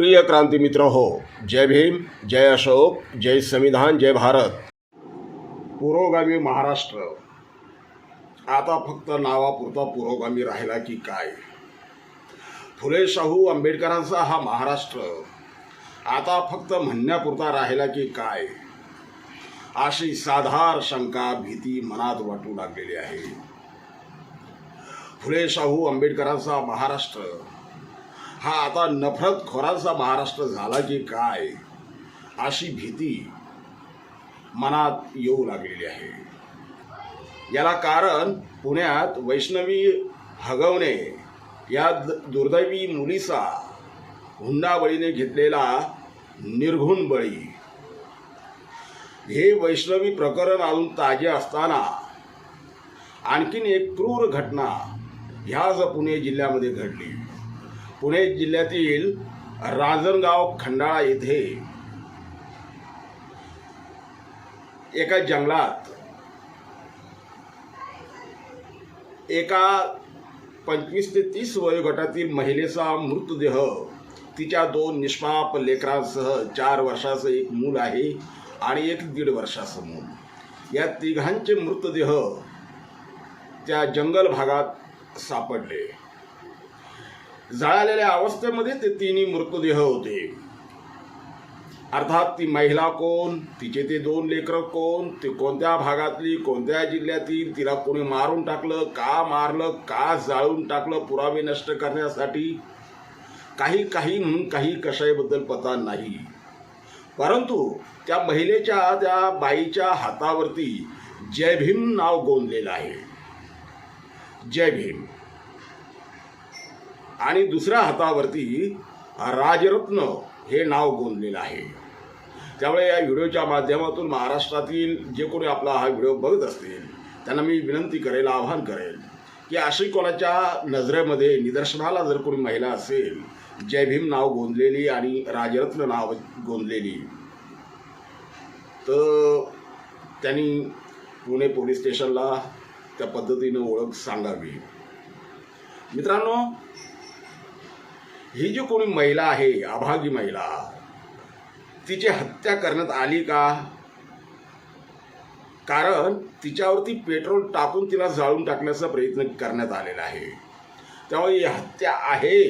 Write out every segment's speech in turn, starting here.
प्रिय क्रांती मित्र हो जय भीम जय अशोक जय संविधान जय भारत. पुरोगामी महाराष्ट्र. आता फक्त नावापुरता पुरोगामी राहिला की काय? फुले शाहू आंबेडकरांचा हा महाराष्ट्र आता फक्त म्हणण्यापुरता राहिला की काय? अशी साधार शंका भीती मनात वाटू लागलेली आहे. फुले शाहू आंबेडकरांचा महाराष्ट्र हा आता नफरतखोरांचा महाराष्ट्र झाला की काय? अशी भीती मनात येऊ लागलेली आहे. याला कारण पुण्यात वैष्णवी हगवणे या द- दुर्दैवी मुलीचा हुंडाबळीने घेतलेला निर्घुण बळी. हे वैष्णवी प्रकरण अजून ताजे असताना आणखीन एक क्रूर घटना ह्याच पुणे जिल्ह्यामध्ये घडली. पुणे जिल्ह्यातील राजनगाव खंडाळा येथे एका जंगलात एका पंचवीस ते तीस वयोगटातील महिलेचा मृतदेह तिच्या दोन निष्पाप लेकरांसह चार वर्षाचं एक मूल आहे आणि एक दीड वर्षाचं मूल. या तिघांचे मृतदेह त्या जंगल भागात सापडले. जळालेल्या अवस्थेमध्ये ते तिन्ही मृतदेह होते. अर्थात ती महिला कोण? तिचे ते दोन लेकरं कोण? ते कोणत्या भागातली? कोणत्या जिल्ह्यातील? तिला कोणी मारून टाकलं? का मारलं? का जाळून टाकलं? पुरावे नष्ट करण्यासाठी? काही काही म्हणून काही कशाबद्दल पता नाही. परंतु त्या महिलेच्या त्या बाईच्या हातावरती जय भीम नाव गोंदलेलं आहे. जय भीम आणि दुसऱ्या हातावरती राजरत्न हे नाव गोंदलेलं आहे. त्यामुळे या व्हिडिओच्या माध्यमातून महाराष्ट्रातील जे कोणी आपला हा व्हिडिओ बघत असतील त्यांना मी विनंती करेल आवाहन करेल की अशी कोणाच्या नजरेमध्ये निदर्शनाला जर कोणी महिला असेल जय भीम नाव गोंदलेली आणि राजरत्न नाव गोंदलेली तर त्यांनी पुणे पोलीस स्टेशनला त्या पद्धतीनं ओळख सांगावी. मित्रांनो ही जी कोणी महिला आहे अभागी महिला तिची हत्या करण्यात आली का? कारण तिच्यावरती पेट्रोल टाकून तिला जाळून टाकण्याचा प्रयत्न करण्यात आलेला आहे. त्यामुळे ही हत्या आहे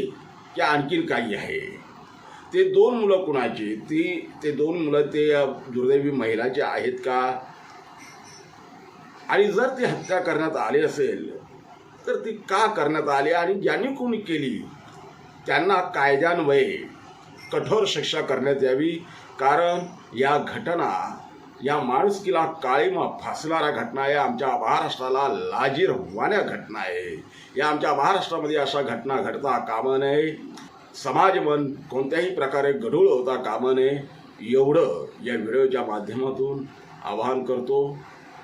की आणखीन काही आहे? ते दोन मुलं कुणाची? ती ते दोन मुलं ते दुर्दैवी महिलाचे आहेत का? आणि जर ती हत्या करण्यात आली असेल तर ती का करण्यात आली आणि ज्यांनी कोणी केली? त्यांना कायद्यान्वये कठोर शिक्षा करण्यात यावी. कारण या घटना या माणुसकीला काळीमा फासणाऱ्या घटना या आमच्या महाराष्ट्राला लाजीरवाण्या घटना आहे. या आमच्या महाराष्ट्रामध्ये अशा घटना घडता कामा नये. समाजमन कोणत्याही प्रकारे गढूळ होता कामा नये. एवढं या व्हिडिओच्या माध्यमातून आवाहन करतो.